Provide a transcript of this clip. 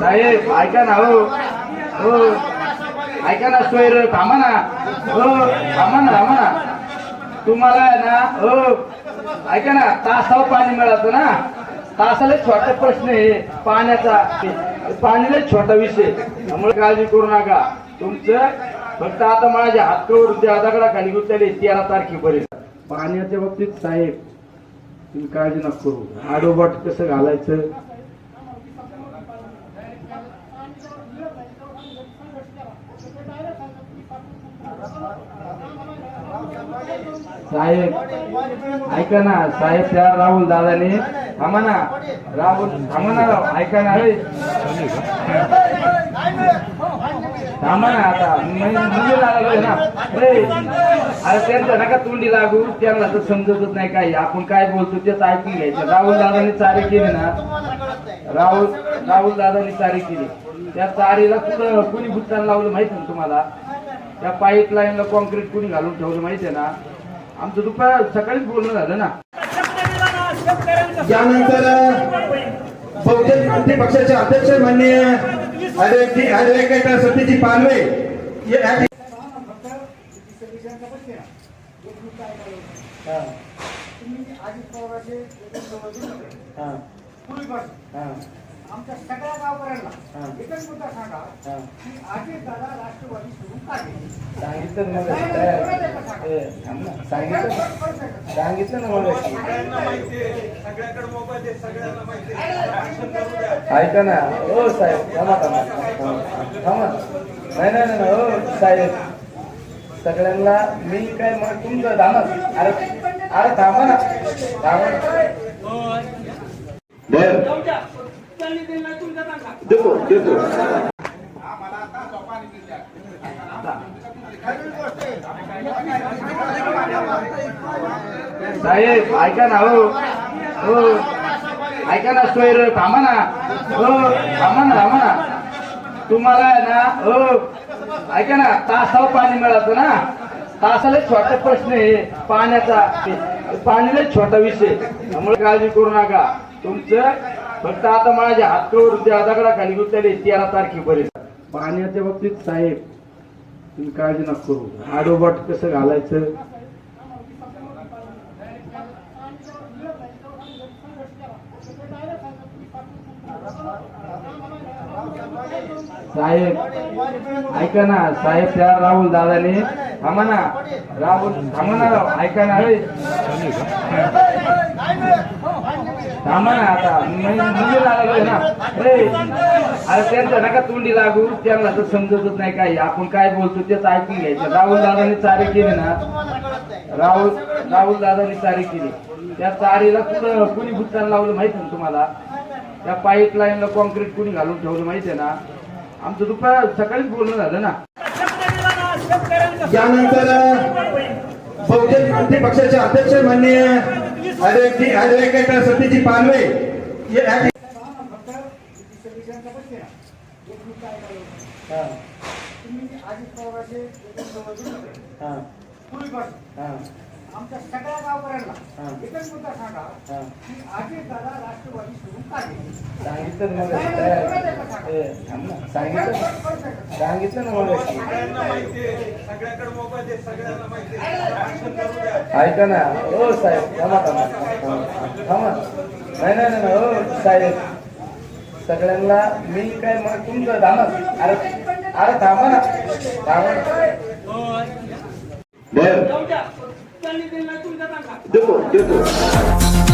साहेब ऐका ना हो. हो. ऐका ना सोयर थांबा ना. हो थांबा ना थांबा ना. तुम्हाला आहे ना हो. ऐका ना तासावर पाणी मिळालं ना. तासाला छोटा प्रश्न आहे पाण्याचा. पाणीला छोटा विषय त्यामुळे काळजी करू नका. तुमचं फक्त आता माझ्या हातकवर त्या दगडाखाली गुंतले तेरा तारखेपर्यंत. पाण्याच्या बाबतीत साहेब तुम्ही काळजी नको करू. आडोबाट कसं घालायचं? साहेब ऐका ना साहेब त्या राहुल दादाने थांबा ना. राहुल थांबा ना ऐका ना. रे थांबा ना आता. म्हणजे लागलोय ना. रे अरे त्यांचं नका तोंडी लागू. त्यांना तर समजतच नाही काही. आपण काय बोलतो तेच ऐकून घ्यायचं. राहुल दादाने चारी केली ना. राहुल राहुल दादाने चारी केली. त्या चारीला कुठं कुणी भुत्तान लावलं माहीत ना तुम्हाला? त्या पाईप लाईनला कॉन्क्रीट कुणी घालून ठेवलं माहितीये ना? आमचं दुपार सकाळीच बोलणं झालं ना. यानंतर बहुजन क्रांती पक्षाचे अध्यक्ष माननीय सतीजी पानवे हे ॲड- आमच्या सगळ्या गावकऱ्यांना एकच मुद्दा सांगा की अजित दादा राष्ट्रवादी सोडून का? सांगितलं ना. सांगितलं ना. सांगितलं ना मग. ऐका ना. हो साहेब. थांबा थांबा. थांबा. नाही नाही नाही हो साहेब. सगळ्यांना मी काय मग तुमचं थांबा. अरे अरे थांबा ना. थांबा बर. देतो देतो. साहेब ऐका ना हो. हो. ऐका ना सोयर थांबा ना. हो थांबा ना थांबा ना. तुम्हाला ना हो. ऐका ना तासावर पाणी मिळालं ना. तासाला छोटा प्रश्न आहे. पाण्याचा पाणीला छोटा विषय त्यामुळे काळजी करू नका. तुमचं फक्त आता माझ्या हातकवर त्या दगडाखाली गुंतले तेरा तारखेपर्यंत पाण्याच्या बाबतीत साहेब तुम्ही काळजी नका करू. आडोबाट कसं घालायचं? साहेब ऐका ना साहेब त्या राहुल दादाने थांबा ना. राहुल थांबा ना ऐका ना. रे थांबा ना आता. म्हणजे लागलो ना. रे अरे त्यांचा नका तोंडी लागू. त्यांना तर समजतच नाही काही. आपण काय बोलतो तेच ऐकून घ्यायचं. राहुल दादानी चारी केली ना. राहुल राहुल दादानी चारी केली. त्या चारीला कुठं कुणी भुत्तान लावलं माहिती ना तुम्हाला? त्या पाईप लाईनला कॉन्क्रीट कुणी घालून ठेवलं माहितीये ना? आमचं दुपार सकाळीच बोलणं झालं ना. त्यानंतर बहुजन क्रांती पक्षाचे अध्यक्ष माननीय ॲडव्होकेट सतीजी पानवे हे आमच्या सगळ्या गावकऱ्यांना एकच मुद्दा सांगा की अजित दादा राष्ट्रवादी सोडून का गेले? सांगितलं ए, सांगितलं ना. मला. ऐका ना. हो साहेब थांबा थांबा. थांबा. नाही नाही नाही हो साहेब. सगळ्यांना मी काय मग तुमचं थांबा. अरे अरे थांबा ना. थांबा बर. देतो देतो.